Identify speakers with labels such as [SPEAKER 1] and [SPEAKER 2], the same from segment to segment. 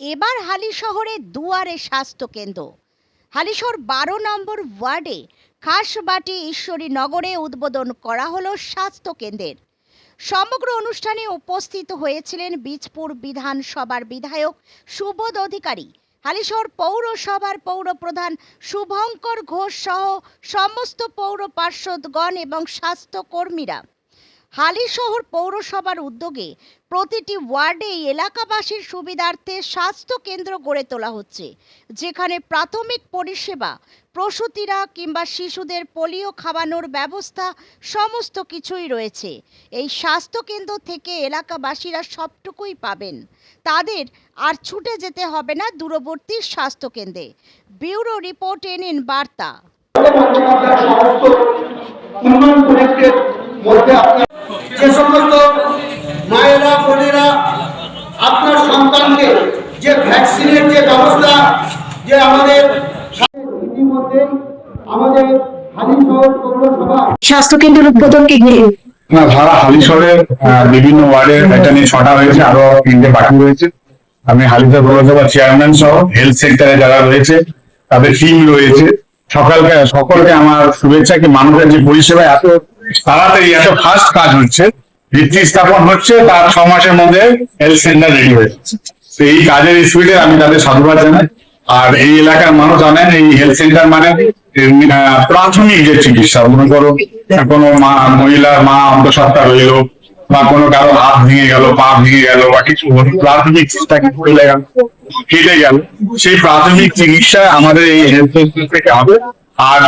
[SPEAKER 1] এবার হালি শহরে দুয়ারে স্বাস্থ্য কেন্দ্র হালিশহর বারো নম্বর ওয়ার্ডে খাসবাটি ঈশ্বরী নগরে উদ্বোধন করা হলো স্বাস্থ্য কেন্দ্রের সমগ্র অনুষ্ঠানে উপস্থিত হয়েছিলেন বীজপুর বিধানসভার বিধায়ক সুবোধ অধিকারী, হালিশহর পৌরসভার পৌরপ্রধান শুভঙ্কর ঘোষ সহ সমস্ত পৌর পার্ষদগণ এবং স্বাস্থ্যকর্মীরা। হালিশহর পৌরসভার উদ্যোগে প্রতিটি ওয়ার্ডে এলাকাবাসীর সুবিধার্থে স্বাস্থ্য কেন্দ্র গড়ে তোলা হচ্ছে, যেখানে প্রাথমিক পরিষেবা, প্রসূতিরা কিংবা শিশুদের পোলিও খাওয়ানোর ব্যবস্থা, সমস্ত কিছুই রয়েছে। এই স্বাস্থ্য কেন্দ্র থেকে এলাকাবাসীরা সবটুকুই পাবেন। তাদের আর ছুটে যেতে হবে না দূরবর্তী স্বাস্থ্য কেন্দ্রে। ব্যুরো রিপোর্ট এন
[SPEAKER 2] ইন বার্তা মধ্যে ভ্যাকসিনের যে ব্যবস্থা যে আমাদের ইতিমধ্যে আমাদের হালিশহর পৌরসভা
[SPEAKER 3] স্বাস্থ্য কেন্দ্রের উদ্বোধনকে ঘিরে
[SPEAKER 4] না ধারা হালিশহরের বিভিন্ন ওয়ার্ডের এটা নিয়ে ছটা হয়েছে আরও তিনটে বাকি রয়েছে। আমি হালিশহর পৌরসভার চেয়ারম্যান সহ হেলথ সেক্টরে যারা রয়েছে তাদের টিম রয়েছে। সকালকে সকলকে আমার শুভেচ্ছা কি মানুষের যে পরিষেবা এত তাড়াতাড়ি এত ফাস্ট কাজ হচ্ছে ভিত্তি স্থাপন হচ্ছে তার ছ মাসের মধ্যে হেলথ সেন্টার রেডি হয়ে যাচ্ছে। এই কাজের স্পিডে আমি তাদের সাধুবাদ জানাই। আর এই এলাকার মানুষ জানেন, এই হেলথ সেন্টার মানে প্রাথমিক যে চিকিৎসা, মনে করো কোনো মা, মহিলার মা অন্তঃসত্ত্বা রইল, বা কোনো কারও হাত ভেঙে গেল, পা ভেঙে গেল, বা কিছু প্রাথমিক চিকিৎসা কিছু চলে গেল, কেটে গেল, সেই প্রাথমিক চিকিৎসা আমাদের এই হেলথ সেন্টার থেকে হবে। আর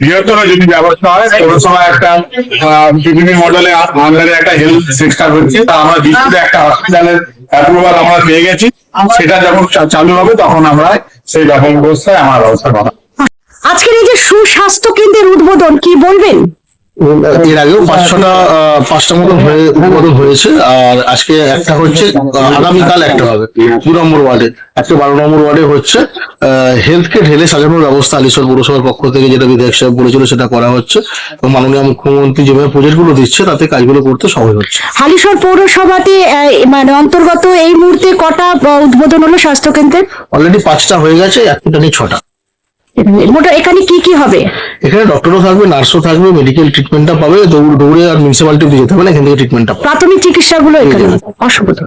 [SPEAKER 4] বৃহত্তর যদি ব্যবস্থা হয় একটা বিভিন্ন মডেলে আন্ডারে একটা হেলথ সেক্টর হচ্ছে, তা আমরা দৃষ্টিতে একটা হসপিটালের অ্যাপ্রুভাল আমরা পেয়ে গেছি। সেটা যখন চালু হবে, তখন আমরা সেই ব্যবস্থায় আমার ব্যবস্থা করা
[SPEAKER 3] আজকের এই যে সুস্বাস্থ্য কেন্দ্রের উদ্বোধন, কি বলবেন?
[SPEAKER 5] এর আগেও পাঁচ ছটা আহ, পাঁচটা মতন হয়ে উদ্বোধন হয়েছে আর আজকে একটা হচ্ছে আগামীকাল একটা হবে দু নম্বর ওয়ার্ডে। একটা বারো নম্বর ওয়ার্ডে হচ্ছে হেলথ কে ঢেলে সাজানোর ব্যবস্থা আলিশোর পৌরসভার পক্ষ থেকে যেটা বিধায়ক সাহেব বলেছিল সেটা করা হচ্ছে। এবং মাননীয় মুখ্যমন্ত্রী যেভাবে প্রজেক্টগুলো দিচ্ছে তাতে কাজগুলো করতে সহজ হচ্ছে।
[SPEAKER 3] হালিশহর পৌরসভাতে মানে অন্তর্গত এই মুহূর্তে কটা উদ্বোধন হলো স্বাস্থ্য কেন্দ্রের
[SPEAKER 5] অলরেডি পাঁচটা হয়ে গেছে একটা নিয়ে ছটা।
[SPEAKER 3] মোটা এখানে কি কি হবে?
[SPEAKER 5] এখানে ডক্টরও থাকবে নার্সও থাকবে মেডিকেল ট্রিটমেন্টটা পাবে দৌড় আর মিউনিসিপালিটি যেতে হবে না এখান থেকে ট্রিটমেন্টটা
[SPEAKER 3] প্রাথমিক চিকিৎসাগুলো এখানে অসুবিধা